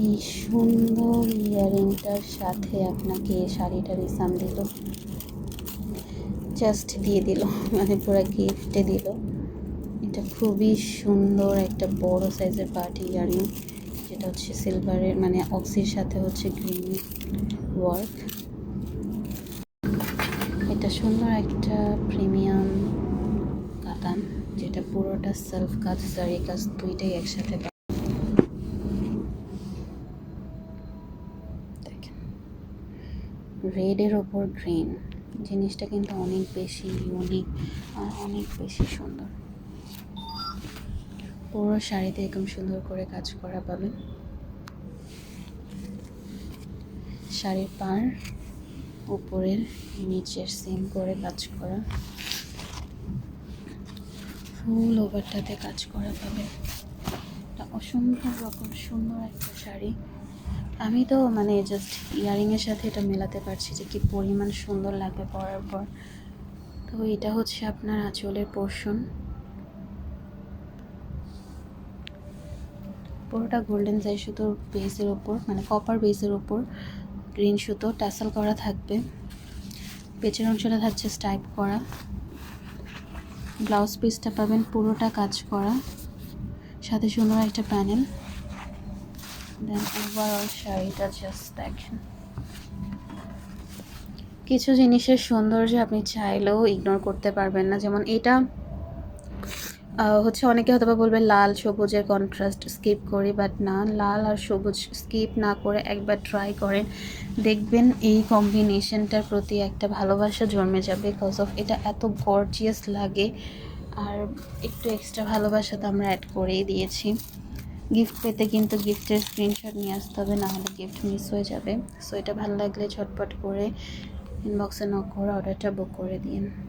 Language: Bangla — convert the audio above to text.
এই সুন্দর ইয়ারিংটার সাথে আপনাকে শাড়িটা রিসাম দিল। জাস্ট দিয়ে দিল মানে পুরো গিফটে দিল। এটা খুবই সুন্দর একটা বড় সাইজের পার্টি ইয়ারিং, যেটা হচ্ছে সিলভারের মানে অক্সির সাথে হচ্ছে গ্রিন ওয়ার্ক এটা সুন্দর একটা প্রিমিয়াম কাতান যেটা পুরোটা সেলফ কাজ জারি কাজ দুইটাই একসাথে করা। দেখেন রেডের ওপর গ্রিন। জিনিসটা কিন্তু অনেক বেশি ইউনিক আর অনেক বেশি সুন্দর। পুরো শাড়িতে এরকম সুন্দর করে কাজ করা পাবেন। শাড়ির পার উপরের নিচের সেম করে কাজ করা। ফুল ওভারটাতে কাজ করা পাবে এটা অসম্ভব রকম সুন্দর একটা শাড়ি। আমি তো মানে জাস্ট ইয়ারিংয়ের সাথে এটা মেলাতে পারছি যে কি পরিমাণ সুন্দর লাগবে পরার পর। তো এটা হচ্ছে আপনার আঁচলের পোর্শন পুরোটা গোল্ডেন জাই সুতোর বেসের ওপর মানে কপার বেসের ওপর গ্রিন সুতো টাসেল করা থাকবে। পেছনের অংশটা থাকছে স্টাইপ করা। ব্লাউজ পিসটা পাবেন পুরোটা কাজ করা। সাথে সুন্দর একটা প্যানেল। দেন ওভারঅল শাড়িটা জাস্ট দেখেন। কিছু জিনিসের সৌন্দর্য আপনি চাইলেও ইগনোর করতে পারবেন না। যেমন এটা হচ্ছে অনেকে হয়তো বলবে লাল সবুজের কন্ট্রাস্ট স্কিপ করি বাট না, লাল আর সবুজ স্কিপ না করে একবার ট্রাই করেন। দেখবেন এই কম্বিনেশনটার প্রতি একটা ভালোবাসা জন্মে যাবে বিকজ অফ এটা এত গর্জিয়াস লাগে। আর একটু এক্সট্রা ভালোবাসা তো আমরা অ্যাড করেই দিয়েছি। গিফট পেতে কিন্তু গিফটের স্ক্রিনশট নিয়ে আসতে হবে, নাহলে গিফট মিস হয়ে যাবে। সো এটা ভালো লাগলে ঝটপট করে ইনবক্সে নক করে অর্ডারটা বুক করে দিন।